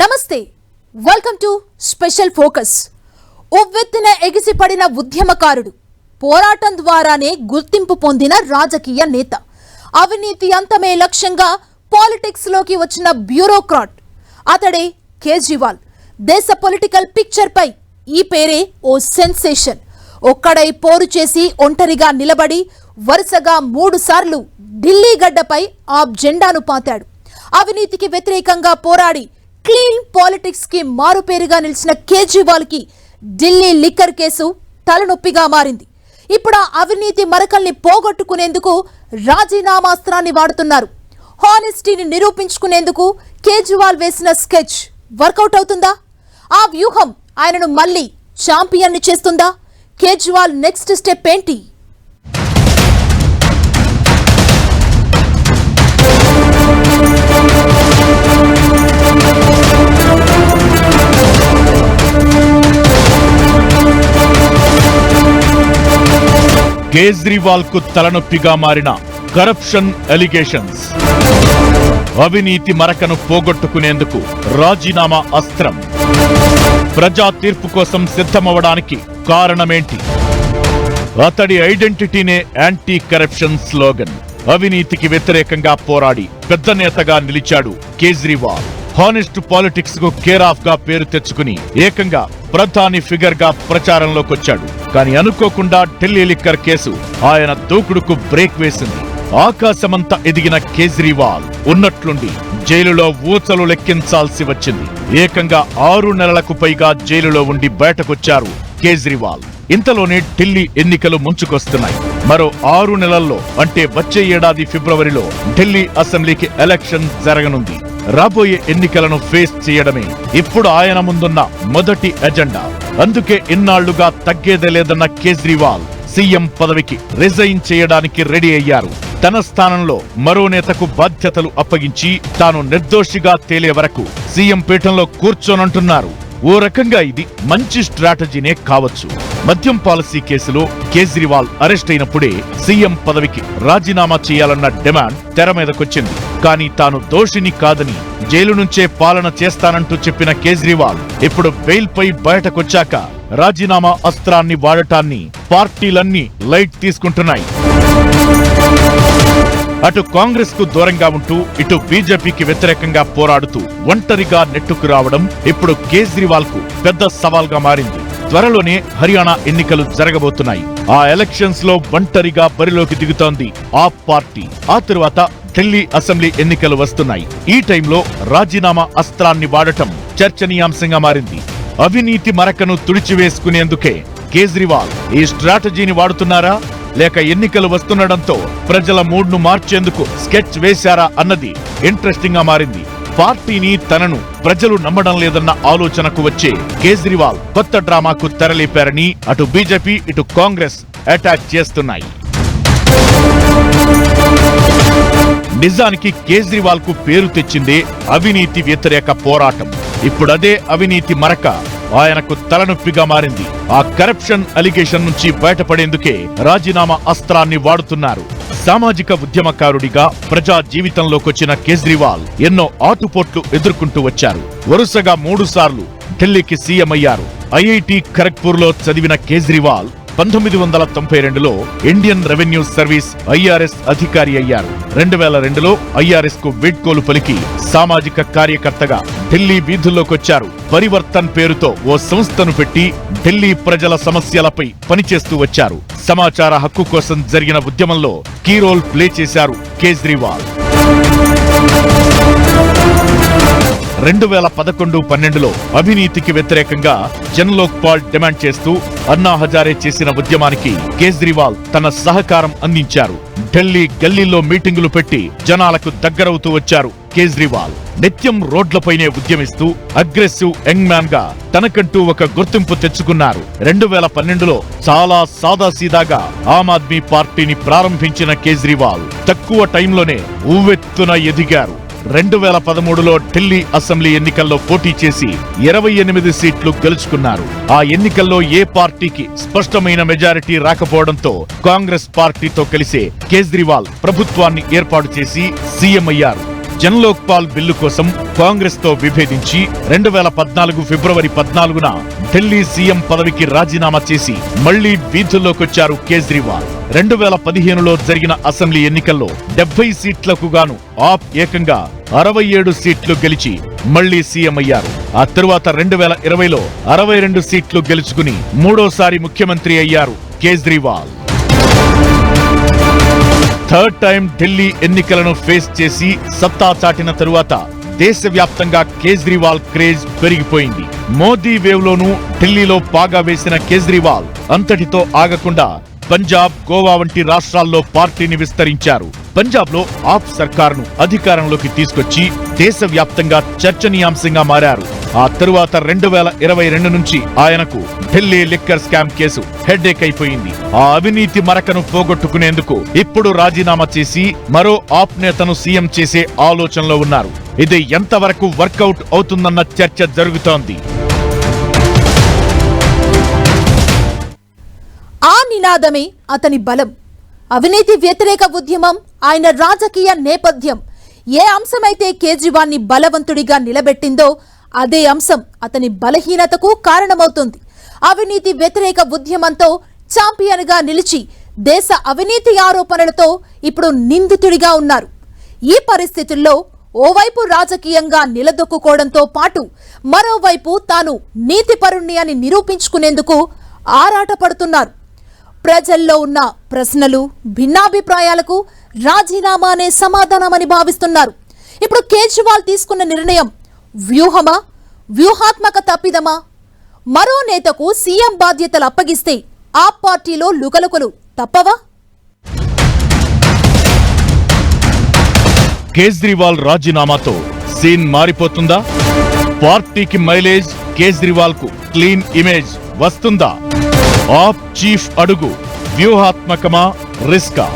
నమస్తే. Welcome to special focus ఉవ్వెత్తిన ఎగిసిపడిన ఉద్యమకారుడు పోరాటం ద్వారానే గుర్తింపు పొందిన రాజకీయ నేత. అవినీతి అంతమే లక్ష్యంగా పాలిటిక్స్లోకి వచ్చిన బ్యూరోక్రాట్ అతడే కేజ్రీవాల్. దేశ పొలిటికల్ పిక్చర్ పై ఈ పేరే ఓ సెన్సేషన్ ఒక్కడై పోరు చేసి ఒంటరిగా నిలబడి వరుసగా మూడు సార్లు ఢిల్లీ గడ్డపై ఆ జెండాను పాతాడు. అవినీతికి వ్యతిరేకంగా పోరాడి క్లీన్ పాలిటిక్స్కి మారుపేరుగా నిలిచిన కేజ్రీవాల్కి ఢిల్లీ లిక్కర్ కేసు తలనొప్పిగా మారింది. ఇప్పుడు ఆ అవినీతి మరకల్ని పోగొట్టుకునేందుకు రాజీనామాస్త్రాన్ని వాడుతున్నారు. హానెస్టీని నిరూపించుకునేందుకు కేజ్రీవాల్ వేసిన స్కెచ్ వర్కౌట్ అవుతుందా? ఆ వ్యూహం ఆయనను మళ్ళీ ఛాంపియన్ని చేస్తుందా? కేజ్రీవాల్ నెక్స్ట్ స్టెప్ ఏంటి? కేజ్రీవాల్కు తలనొప్పిగా మారిన కరప్షన్ ఎలిగేషన్స్ అవినీతి మరకను పోగొట్టుకునేందుకు రాజీనామా అస్త్రం. ప్రజా తీర్పు కోసం సిద్ధమవడానికి కారణమేంటి? అతడి ఐడెంటిటీనే యాంటీ కరప్షన్ స్లోగన్ అవినీతికి వ్యతిరేకంగా పోరాడి పెద్ద నేతగా నిలిచాడు కేజ్రీవాల్. హానెస్ట్ పాలిటిక్స్కు కేర్ ఆఫ్గా పేరు తెచ్చుకుని ఏకంగా ప్రధాని ఫిగర్గా ప్రచారంలోకొచ్చాడు. కానీ అనుకోకుండా ఢిల్లీ లిక్కర్ కేసు. ఆయన దూకుడుకు బ్రేక్ వేసింది. ఆకాశమంతా ఎదిగిన కేజ్రీవాల్ ఉన్నట్లుండి జైలులో ఊచలు లెక్కించాల్సి వచ్చింది. ఏకంగా ఆరు నెలలకు పైగా జైలులో ఉండి బయటకొచ్చారు కేజ్రీవాల్. ఇంతలోనే ఢిల్లీ ఎన్నికలు ముంచుకొస్తున్నాయి. మరో ఆరు నెలల్లో అంటే వచ్చే ఏడాది ఫిబ్రవరిలో ఢిల్లీ అసెంబ్లీకి ఎలక్షన్ జరగనుంది. రాబోయే ఎన్నికలను ఫేస్ చేయడమే ఇప్పుడు ఆయన ముందున్న మొదటి ఎజెండా. అందుకే ఇన్నాళ్ళుగా తగ్గేదే లేదన్న కేజ్రీవాల్ సీఎం పదవికి రిజైన్ చేయడానికి రెడీ అయ్యారు. తన స్థానంలో మరో నేతకు బాధ్యతలు అప్పగించి తాను నిర్దోషిగా తేలే వరకు సీఎం పీఠంలో కూర్చోనంటున్నారు. ఓ రకంగా ఇది మంచి స్ట్రాటజీనే కావచ్చు. మద్యం పాలసీ కేసులో కేజ్రీవాల్ అరెస్ట్ అయినప్పుడే సీఎం పదవికి రాజీనామా చేయాలన్న డిమాండ్ తెర మీదకొచ్చింది. కానీ తాను దోషిని కాదని జైలు నుంచే పాలన చేస్తానంటూ చెప్పిన కేజ్రీవాల్ ఇప్పుడు బెయిల్ పై బయటకొచ్చాక రాజీనామా అస్త్రాన్ని వాడటాన్ని పార్టీలన్నీ లైట్ తీసుకుంటున్నాయి. అటు కాంగ్రెస్కు దూరంగా ఉంటూ ఇటు బీజేపీకి వ్యతిరేకంగా పోరాడుతూ ఒంటరిగా నెట్టుకు రావడం ఇప్పుడు కేజ్రీవాల్కు పెద్ద సవాల్గా మారింది. త్వరలోనే హర్యానా ఎన్నికలు జరగబోతున్నాయి. ఆ ఎలక్షన్స్లో ఒంటరిగా బరిలోకి దిగుతోంది ఆ పార్టీ. ఆ తరువాత ఢిల్లీ అసెంబ్లీ ఎన్నికలు వస్తున్నాయి. ఈ టైంలో రాజీనామా అస్త్రాన్ని వాడటం చర్చనీయాంశంగా మారింది. అవినీతి మరకను తుడిచివేసుకునేందుకే కేజ్రీవాల్ ఈ స్ట్రాటజీని వాడుతున్నారా? లేక ఎన్నికలు వస్తుండడంతో ప్రజల మూడ్ను మార్చేందుకు స్కెచ్ వేశారా అన్నది ఇంట్రెస్టింగ్గా మారింది. పార్టీని తనను ప్రజలు నమ్మడం లేదన్న ఆలోచనకు వచ్చే కేజ్రీవాల్ కొత్త డ్రామాకు తెరలేపారని అటు బీజేపీ ఇటు కాంగ్రెస్ అటాక్ చేస్తున్నాయి. నిజానికి కేజ్రీవాల్కు పేరు తెచ్చిందే అవినీతి వ్యతిరేక పోరాటం. ఇప్పుడదే అవినీతి మరక ఆయనకు తలనొప్పిగా మారింది. ఆ కరప్షన్ అలిగేషన్ నుంచి బయటపడేందుకే రాజీనామా అస్త్రాన్ని వాడుతున్నారు. సామాజిక ఉద్యమకారుడిగా ప్రజా జీవితంలోకొచ్చిన కేజ్రీవాల్ ఎన్నో ఆటుపోట్లు ఎదుర్కొంటూ వచ్చారు. వరుసగా మూడు సార్లు ఢిల్లీకి సీఎం అయ్యారు. ఐఐటి ఖరగ్పూర్లో చదివిన కేజ్రీవాల్ పంతొమ్మిది వందల తొంభై రెండులో ఇండియన్ రెవెన్యూ సర్వీస్ ఐఆర్ఎస్ అధికారి అయ్యారు. రెండు వేల రెండులో ఐఆర్ఎస్కు వీడ్కోలు పలికి సామాజిక కార్యకర్తగా ఢిల్లీ వీధుల్లోకొచ్చారు. పరివర్తన్ పేరుతో ఓ సంస్థను పెట్టి ఢిల్లీ ప్రజల సమస్యలపై పనిచేస్తూ వచ్చారు. సమాచార హక్కు కోసం జరిగిన ఉద్యమంలో కీ రోల్ ప్లే చేశారు కేజ్రీవాల్. రెండు వేల పదకొండు పన్నెండులో అవినీతికి వ్యతిరేకంగా జన్లోక్ పాల్ డిమాండ్ చేస్తూ అన్నా హజారే చేసిన ఉద్యమానికి కేజ్రీవాల్ తన సహకారం అందించారు. ఢిల్లీ గల్లీల్లో మీటింగులు పెట్టి జనాలకు దగ్గరవుతూ వచ్చారు కేజ్రీవాల్. నిత్యం రోడ్లపైనే ఉద్యమిస్తూ అగ్రెసివ్ యంగ్ మ్యాన్గా తనకంటూ ఒక గుర్తింపు తెచ్చుకున్నారు. రెండు వేల పన్నెండులో చాలా సాదాసీదాగా ఆమ్ ఆద్మీ పార్టీని ప్రారంభించిన కేజ్రీవాల్ తక్కువ టైంలోనే ఉవ్వెత్తున ఎదిగారు. రెండు వేల పదమూడులో ఢిల్లీ అసెంబ్లీ ఎన్నికల్లో పోటీ చేసి ఇరవై ఎనిమిది సీట్లు గెలుచుకున్నారు. ఆ ఎన్నికల్లో ఏ పార్టీకి స్పష్టమైన మెజారిటీ రాకపోవడంతో కాంగ్రెస్ పార్టీతో కలిసే కేజ్రీవాల్ ప్రభుత్వాన్ని ఏర్పాటు చేసి సీఎం అయ్యారు. జన్లోక్పాల్ బిల్లు కోసం కాంగ్రెస్తో విభేదించి రెండు వేల పద్నాలుగు ఫిబ్రవరి పద్నాలుగున ఢిల్లీ సీఎం పదవికి రాజీనామా చేసి మళ్ళీ వీధుల్లోకొచ్చారు కేజ్రీవాల్. రెండు వేల పదిహేనులో జరిగిన అసెంబ్లీ ఎన్నికల్లో డెబ్బై సీట్లకు గాను ఆప్ ఏకంగా అరవై ఏడు సీట్లు గెలిచి మళ్ళీ సీఎం అయ్యారు. ఆ తరువాత రెండు వేల ఇరవైలో అరవై రెండు సీట్లు గెలుచుకుని మూడోసారి ముఖ్యమంత్రి అయ్యారు కేజ్రీవాల్. థర్డ్ టైం ఢిల్లీ ఎన్నికలను ఫేస్ చేసి సత్తా చాటిన తరువాత దేశవ్యాప్తంగా కేజ్రీవాల్ క్రేజ్ పెరిగిపోయింది. మోదీ వేవ్ లోనూ ఢిల్లీలో పాగా వేసిన కేజ్రీవాల్ అంతటితో ఆగకుండా పంజాబ్ గోవా వంటి రాష్ట్రాల్లో పార్టీని విస్తరించారు. పంజాబ్లో ఆప్ సర్కారును అధికారంలోకి తీసుకొచ్చి దేశవ్యాప్తంగా చర్చనీయాంశంగా మారారు. ఆ తరువాత రెండు వేల ఇరవై రెండు నుంచి ఆయనకు Delhi liquor scam case headache అయిపోయింది. ఆ అవినీతి మరకను పోగొట్టుకునేందుకు ఇప్పుడు రాజీనామా చేసి మరో ఆప్ నేతను సీఎం చేసే ఆలోచనలో ఉన్నారు. ఇది ఎంతవరకు వర్కౌట్ అవుతుందన్న చర్చ జరుగుతోంది. నినాదమే అతని బలం. అవినీతి వ్యతిరేక ఉద్యమం ఆయన రాజకీయ నేపథ్యం. ఏ అంశమైతే కేజ్రీవాల్ని బలవంతుడిగా నిలబెట్టిందో అదే అంశం అతని బలహీనతకు కారణమవుతుంది. అవినీతి వ్యతిరేక ఉద్యమంతో ఛాంపియన్గా నిలిచి దేశ అవినీతి ఆరోపణలతో ఇప్పుడు నిందితుడిగా ఉన్నారు. ఈ పరిస్థితుల్లో ఓవైపు రాజకీయంగా నిలదొక్కుకోవడంతో పాటు మరోవైపు తాను నీతిపరుణ్ణి అని నిరూపించుకునేందుకు ఆరాటపడుతున్నారు. ప్రజల్లో ఉన్న ప్రశ్నలు భిన్నాభిప్రాయాలకు రాజీనామా అనే సమాధానమని భావిస్తున్నారు. ఇప్పుడు కేజ్రీవాల్ తీసుకున్న నిర్ణయం వ్యూహమా వ్యూహాత్మక తప్పిదమా? మరో నేతకు సీఎం బాధ్యతలు అప్పగిస్తే ఆ పార్టీలో లుకలుకలు తప్పవా? కేజ్రీవాల్ రాజీనామాతో సీన్ మారిపోతుందా? పార్టీకి మైలేజ్ కేజ్రీవాల్కు క్లీన్ ఇమేజ్ వస్తుందా? ఆప్ చీఫ్ అడుగు వ్యూహాత్మకమా రిస్కా?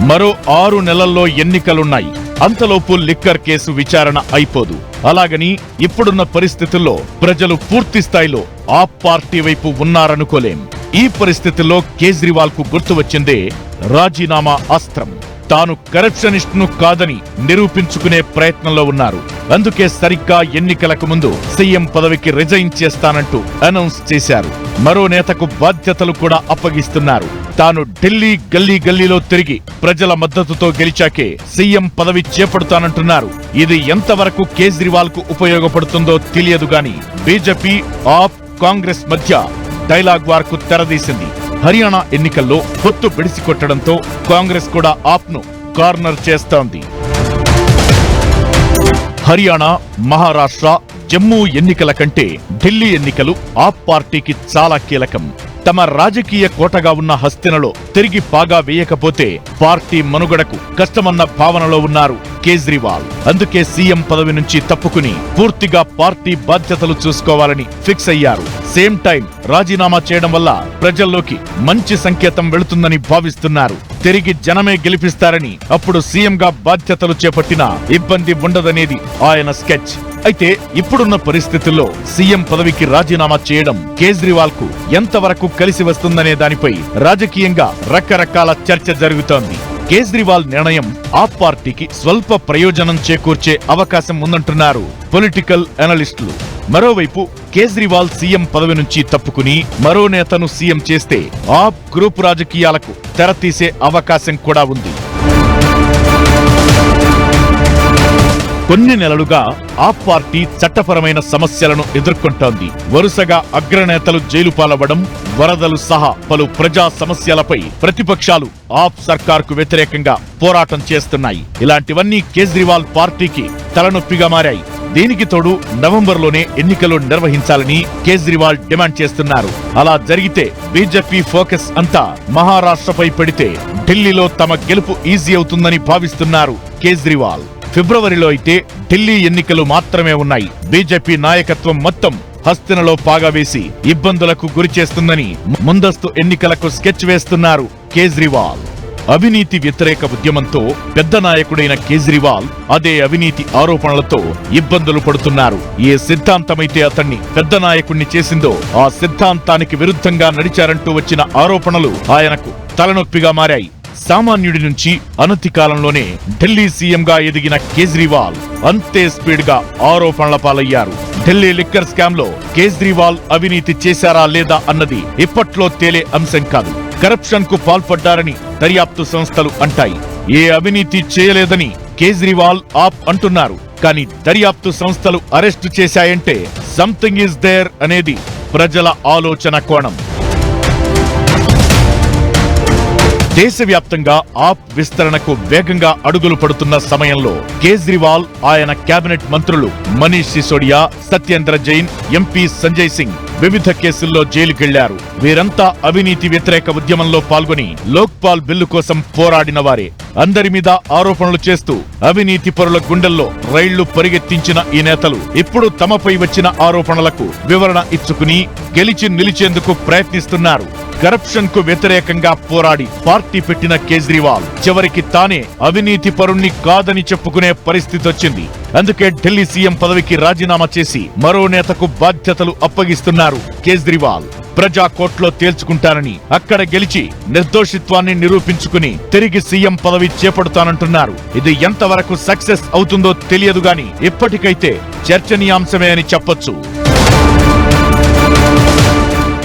మరో ఆరు నెలల్లో ఎన్నికలున్నాయి. అంతలోపు లిక్కర్ కేసు విచారణ అయిపోదు. అలాగని ఇప్పుడున్న పరిస్థితుల్లో ప్రజలు పూర్తి స్థాయిలో ఆప్ పార్టీ వైపు ఉన్నారనుకోలేం. ఈ పరిస్థితుల్లో కేజ్రీవాల్కు గుర్తు వచ్చిందే రాజీనామా అస్త్రం. తాను కరప్షనిస్ట్ను కాదని నిరూపించుకునే ప్రయత్నంలో ఉన్నారు. అందుకే సరిగ్గా ఎన్నికలకు ముందు సీఎం పదవికి రిజైన్ చేస్తానంటూ అనౌన్స్ చేశారు. మరో నేతకు బాధ్యతలు కూడా అప్పగిస్తున్నారు. తాను ఢిల్లీ గల్లీ గల్లీలో తిరిగి ప్రజల మద్దతుతో గెలిచాకే సీఎం పదవి చేపడతానంటున్నారు. ఇది ఎంతవరకు కేజ్రీవాల్కు ఉపయోగపడుతుందో తెలియదు గాని బీజేపీ ఆప్ కాంగ్రెస్ మధ్య డైలాగ్ వార్కు తెరదీసింది. హర్యానా ఎన్నికల్లో పొత్తు బిడిసికొట్టడంతో కాంగ్రెస్ కూడా ఆప్ను కార్నర్ చేస్తోంది. హర్యానా మహారాష్ట్ర జమ్మూ ఎన్నికల కంటే ఢిల్లీ ఎన్నికలు ఆప్ పార్టీకి చాలా కీలకం. తమ రాజకీయ కోటగా ఉన్న హస్తినలో తిరిగి బాగా వేయకపోతే పార్టీ మనుగడకు కష్టమన్న భావనలో ఉన్నారు కేజ్రీవాల్. అందుకే సీఎం పదవి నుంచి తప్పుకుని పూర్తిగా పార్టీ బాధ్యతలు చూసుకోవాలని ఫిక్స్ అయ్యారు. సేమ్ టైం రాజీనామా చేయడం వల్ల ప్రజల్లోకి మంచి సంకేతం వెళుతుందని భావిస్తున్నారు. తిరిగి జనమే గెలిపిస్తారని అప్పుడు సీఎంగా బాధ్యతలు చేపట్టినా ఇబ్బంది ఉండదనేది ఆయన స్కెచ్. అయితే ఇప్పుడున్న పరిస్థితుల్లో సీఎం పదవికి రాజీనామా చేయడం కేజ్రీవాల్కు ఎంతవరకు కలిసి వస్తుందనే దానిపై రాజకీయంగా రకరకాల చర్చ జరుగుతోంది. కేజ్రీవాల్ నిర్ణయం ఆ పార్టీకి స్వల్ప ప్రయోజనం చేకూర్చే అవకాశం ఉందంటున్నారు పొలిటికల్ అనలిస్టులు. మరోవైపు కేజ్రీవాల్ సీఎం పదవి నుంచి తప్పుకుని మరో నేతను సీఎం చేస్తే ఆప్ గ్రూప్ రాజకీయాలకు తెరతీసే అవకాశం కూడా ఉంది. కొన్ని నెలలుగా ఆ పార్టీ చట్టపరమైన సమస్యలను ఎదుర్కొంటోంది. వరుసగా అగ్రనేతలు జైలు పాలవ్వడం వరదలు సహా పలు ప్రజా సమస్యలపై ప్రతిపక్షాలు ఆప్ సర్కార్కు వ్యతిరేకంగా పోరాటం చేస్తున్నాయి. ఇలాంటివన్నీ కేజ్రీవాల్ పార్టీకి తలనొప్పిగా మారాయి. దీనికి తోడు నవంబర్లోనే ఎన్నికలు నిర్వహించాలని కేజ్రీవాల్ డిమాండ్ చేస్తున్నారు. అలా జరిగితే బీజేపీ ఫోకస్ అంతా మహారాష్ట్రపై పెడితే ఢిల్లీలో తమ గెలుపు ఈజీ అవుతుందని భావిస్తున్నారు కేజ్రీవాల్. ఫిబ్రవరిలో అయితే ఢిల్లీ ఎన్నికలు మాత్రమే ఉన్నాయి. బీజేపీ నాయకత్వం మొత్తం హస్తినలో పాగా వేసి ఇబ్బందులకు గురి చేస్తుందని ముందస్తు ఎన్నికలకు స్కెచ్ వేస్తున్నారు కేజ్రీవాల్. అవినీతి వ్యతిరేక ఉద్యమంతో పెద్ద నాయకుడైన కేజ్రీవాల్ అదే అవినీతి ఆరోపణలతో ఇబ్బందులు పడుతున్నారు. ఏ సిద్ధాంతమైతే అతన్ని పెద్ద నాయకుణ్ణి చేసిందో ఆ సిద్ధాంతానికి విరుద్ధంగా నడిచారంటూ వచ్చిన ఆరోపణలు ఆయనకు తలనొప్పిగా మారాయి. సామాన్యుడి నుంచి అనతి కాలంలోనే ఢిల్లీ సీఎంగా ఎదిగిన కేజ్రీవాల్ అంతే స్పీడ్గా ఆరోపణల పాలయ్యారు. ఢిల్లీ లిక్కర్ స్కామ్లో కేజ్రీవాల్ అవినీతి చేశారా లేదా అన్నది ఇప్పట్లో తేలే అంశం కాదు. కరప్షన్కు పాల్పడ్డారని దర్యాప్తు సంస్థలు అంటాయి. ఏ అవినీతి చేయలేదని కేజ్రీవాల్ ఆప్ అంటున్నారు. కానీ దర్యాప్తు సంస్థలు అరెస్టు చేశాయంటే సంథింగ్ ఈజ్ దేర్ అనేది ప్రజల ఆలోచన కోణం. దేశవ్యాప్తంగా ఆప్ విస్తరణకు వేగంగా అడుగులు పడుతున్న సమయంలో కేజ్రీవాల్ ఆయన కేబినెట్ మంత్రులు మనీష్ సిసోడియా సత్యేంద్ర జైన్ ఎంపీ సంజయ్ సింగ్ వివిధ కేసుల్లో జైలుకెళ్ళారు. వీరంతా అవినీతి వ్యతిరేక ఉద్యమంలో పాల్గొని లోక్పాల్ బిల్లు కోసం పోరాడిన వారే. అందరి మీద ఆరోపణలు చేస్తూ అవినీతి పరుల గుండెల్లో రైళ్ళు పరిగెత్తించిన ఈ నేతలు ఇప్పుడు తమపై వచ్చిన ఆరోపణలకు వివరణ ఇచ్చుకుని గెలిచి నిలిచేందుకు ప్రయత్నిస్తున్నారు. కరప్షన్కు వ్యతిరేకంగా పోరాడి పార్టీ పెట్టిన కేజ్రీవాల్ చివరికి తానే అవినీతి పరుణ్ణి కాదని చెప్పుకునే పరిస్థితి వచ్చింది. అందుకే ఢిల్లీ సీఎం పదవికి రాజీనామా చేసి మరో నేతకు బాధ్యతలు అప్పగిస్తున్నారు కేజ్రీవాల్. ప్రజా కోర్టులో తేల్చుకుంటానని అక్కడ గెలిచి నిర్దోషిత్వాన్ని నిరూపించుకుని తిరిగి సీఎం పదవి చేపడతానంటున్నారు. ఇది ఎంతవరకు సక్సెస్ అవుతుందో తెలియదు గాని ఇప్పటికైతే చర్చనీయాంశమే అని చెప్పొచ్చు.